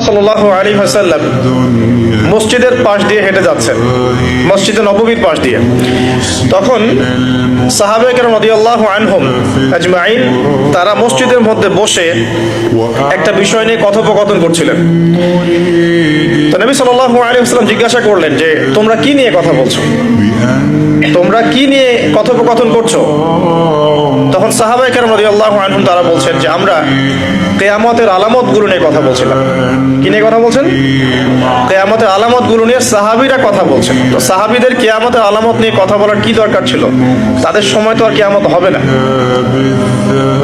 সাল্লাহ আলী হাসাল্লাম মসজিদের পাশ দিয়ে হেঁটে যাচ্ছেন। মসজিদে নববীর পাশ দিয়ে। তখন সাহাবেকের মদি আল্লাহ আনহম আজমাইন তারা মসজিদের মধ্যে বসে একটা বিষয় নিয়ে কথোপকথন করছিলেন। তো নবী সাল্লাহ আলী হাসলাম জিজ্ঞাসা করলেন যে, তোমরা কি নিয়ে কথা বলছো? তোমরা কি নিয়ে কথোপকথন করছ? তখন সাহাবাই কেরাম রদি আল্লাহ আনহুম তারা বলছেন যে, আমরা কেয়ামতের আলামতগুলো নিয়ে কথা বলছিলাম। কি নিয়ে কথা বলছেন? কেয়ামতের আলামতগুলো নিয়ে সাহাবিরা কথা বলছেন। তো সাহাবিদের কেয়ামতের আলামত নিয়ে কথা বলার কি দরকার ছিল? তাদের সময় তো আর কেয়ামত হবে না।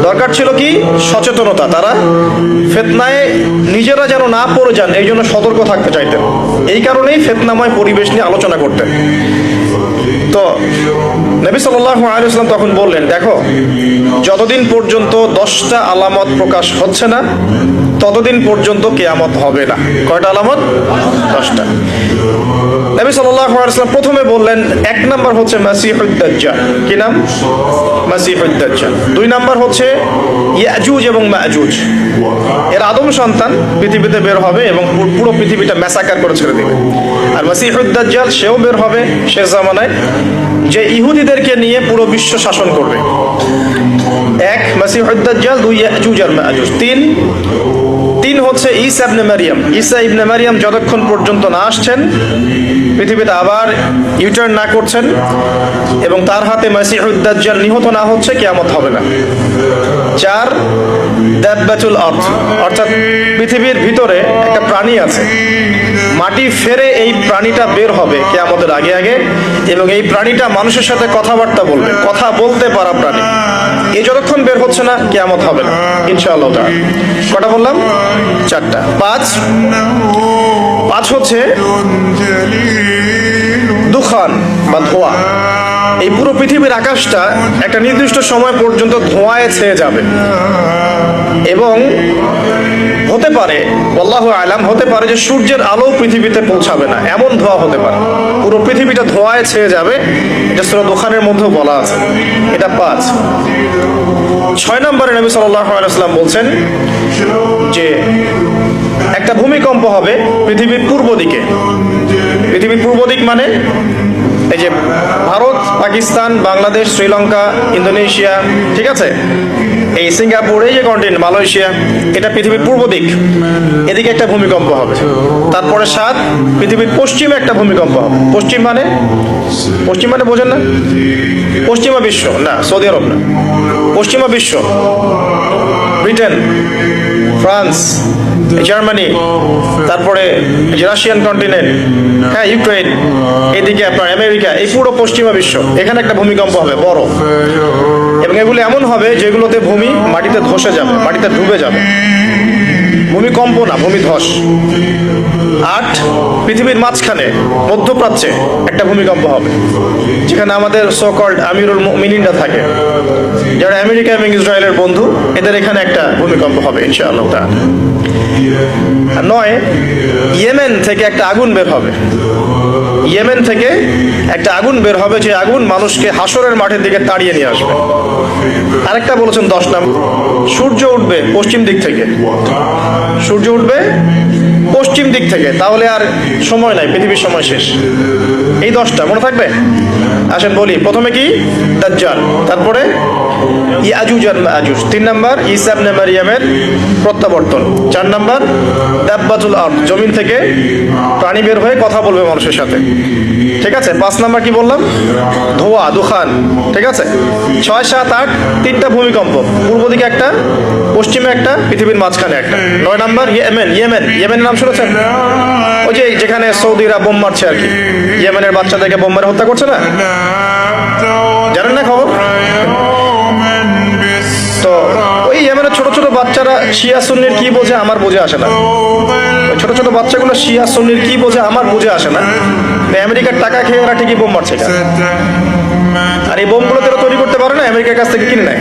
দরকার ছিল কি? সচেতনতা। তারা ফেতনায় নিজেরা যেন না পড়ে যান, এই জন্য সতর্ক থাকতে চাইতেন। এই কারণেই ফেতনাময় পরিবেশ নিয়ে আলোচনা করতেন। তো নবী সাল্লাহ আলিয়াল্লাম তখন বললেন, দেখো, যতদিন পর্যন্ত দশটা আলামত প্রকাশ হচ্ছে না ততদিন পর্যন্ত কেয়ামত হবে না। কয়টা আলামত? দশটা। নবী আলিয়াল্লাম প্রথমে বললেন, এক নাম্বার হচ্ছে মাসিহুদ্দাজ্জাল কি নাম? মাসিহুদ্দাজ্জাল দুই নাম্বার হচ্ছে ইয়াজুজ এবং মাজুজ। এর আদম সন্তান পৃথিবীতে বের হবে এবং পুরো পৃথিবীটা ম্যাসাকার করে ছেড়ে দেবে। আর মাসিহুদ্দাজ্জাল সেও বের হবে শেষ জামানায়, যে ইহুদিদেরকে নিয়ে পুরো বিশ্ব শাসন করবে। এক মাসিহুদ্দাজ্জাল দুই, ইয়াজুজ আর মাজুজ। তিন তিন হচ্ছে ঈসা ইবনে মারিয়াম। ঈসা ইবনে মারিয়াম যতক্ষণ পর্যন্ত না আসছেন, পৃথিবীতে আবার ইউটার্ন না করছেন এবং তার হাতে মাসিহুদ্দাজ্জাল নিহত না হচ্ছে, কেয়ামত হবে না। চার দাব্বাতুল অর্থ অর্থাৎ পৃথিবীর ভিতরে একটা প্রাণী আছে। মাটি ফেরে এই প্রাণীটা বের হবে কেয়ামতের আগে আগে এবং এই প্রাণীটা মানুষের সাথে কথাবার্তা বলবে, কথা বলতে পারা প্রাণী। এ যতক্ষণ বের হচ্ছে না, কেয়ামত হবে না, ইনশাআল্লাহ কটা বললাম? চারটা। পাঁচ? পাঁচ হচ্ছে দুখান, বা ধোয়া। এই পুরো পৃথিবীর আকাশটা একটা নির্দিষ্ট সময় পর্যন্ত ধোঁয়ায় ছেয়ে যাবে। এবং পারে, আল্লাহ আলাম হতে পারে যে সূর্যের আলো পৃথিবীতে পৌঁছাবে না। এমন ধোঁয়া হতে পারে। পুরো পৃথিবীটা ধোঁয়ায় ছেয়ে যাবে। এটা সুরা দোকানের মধ্যেও বলা আছে। এটা পাঁচ। ছয় নম্বরে নবী আলাইসাল্লাম বলছেন যে, একটা ভূমিকম্প হবে পৃথিবীর পূর্ব দিকে। পৃথিবীর পূর্ব দিক মানে এই যে ভারত, পাকিস্তান, বাংলাদেশ, শ্রীলঙ্কা, ইন্দোনেশিয়া, ঠিক আছে? এই সিঙ্গাপুর যে কন্টিনেন্ট মালয়েশিয়া, এটা পৃথিবীর পূর্ব দিক, এদিকে একটা ভূমিকম্প হবে। তারপরে সাত, পৃথিবীর পশ্চিমে একটা ভূমিকম্প হবে। পশ্চিম মানে? পশ্চিম মানে বোঝেন না। পশ্চিমা বিশ্ব, না, সৌদি আরব না। পশ্চিমা বিশ্ব, ব্রিটেন, ফ্রান্স জার্মানি, তারপরে রাশিয়ান কন্টিনেন্ট হ্যাঁ ইউক্রেন এদিকে আপনার আমেরিকা, এই পুরো পশ্চিমা বিশ্ব, এখানে একটা ভূমিকম্প হবে, বড়। এবং এগুলো এমন হবে যেগুলোতে ভূমি মাটিতে ধসে যাবে, মাটিতে ডুবে যাবে। ভূমিকম্প না, ভূমিধস। আট, পৃথিবীর মাঝখানে, মধ্যপ্রাচ্যে একটা ভূমিকম্প হবে, যেখানে আমাদের সোকল্ড আমিরুল মিনিনরা থাকে, যারা আমেরিকা এবং ইসরায়েলের বন্ধু, এদের এখানে একটা ভূমিকম্প হবে, ইনশাআল্লাহ নয়, ইয়েমেন থেকে একটা আগুন বের হবে, ইয়েমেন থেকে একটা আগুন বের হবে, যে আগুন মানুষকে হাসরের মাঠের দিকে তাড়িয়ে নিয়ে আসবে। আরেকটা বলেছেন দশ নাম সূর্য উঠবে পশ্চিম দিক থেকে সূর্য উঠবে পশ্চিম দিক থেকে, তাহলে আর সময় নাই, পৃথিবীর সময় শেষ। এই দশটা, মনে থাকবে? আসেন বলি, প্রথমে কি? দাজ্জাল, তারপরে ইয়াজুজ আর মাজুজ তিন নাম্বার ইসাব নে মারিয়ামের প্রত্যাবর্তন। চার নাম্বার, দাব্বাতুল আর্থ জমিন থেকে প্রাণী বের হয়ে কথা বলবে মানুষের সাথে। ঠিক আছে? পাঁচ নাম্বার কি বললাম? ধোয়া, দুখান। ঠিক আছে? ছয়, সাত, আট, তিনটা ভূমিকম্প। পূর্ব দিকে একটা, পশ্চিমে একটা, পৃথিবীর মাঝখানে একটা। নয় নাম্বার, ইয়েমেন ইয়েমেন। ইয়েমেনের নাম শুনেছেন? ওই যে যেখানে সৌদিরা বোম মারছে আর কি। ইয়েমেনের বাচ্চাদেরকে বোম মেরে হত্যা করছে না? জানেন না খবর? তো ওই মানে ছোট ছোট বাচ্চারা শিয়া সুন্নির কি বোঝে আমার বোঝে আসে না। ছোট ছোট বাচ্চাগুলো শিয়া সুন্নির কি বোঝে আমার বুঝে আসে না। আমেরিকার টাকা খেয়ে ওরা ঠিকই বোম মারছে আর এই বোমগুলো তারা তৈরি করতে পারে না, আমেরিকার কাছ থেকে কিনে নেয়।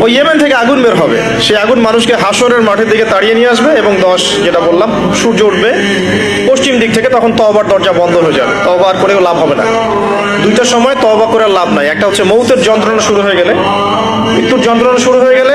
ওই ইয়েমেন থেকে আগুন বের হবে। সেই আগুন মানুষকে হাসরের মাঠের দিকে তাড়িয়ে নিয়ে আসবে এবং দশ, যেটা বললাম, সূর্য উঠবে পশ্চিম দিক থেকে, তখন তবার দরজা বন্ধ হয়ে যাবে। তবার করেও লাভ হবে না। দুইটা সময় তবা করে লাভ নাই। একটা হচ্ছে মৌতের যন্ত্রণা শুরু হয়ে গেলে। মৃত্যুর যন্ত্রণা শুরু হয়ে গেলে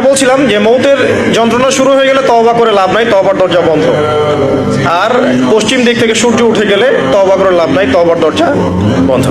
যেটা বলছিলাম যে মৌতের যন্ত্রণা শুরু হয়ে গেলে তবা করে লাভ নাই তবার দরজা বন্ধ। আর পশ্চিম দিক থেকে সূর্য উঠে গেলে তবা করে লাভ নাই তবার দরজা বন্ধ।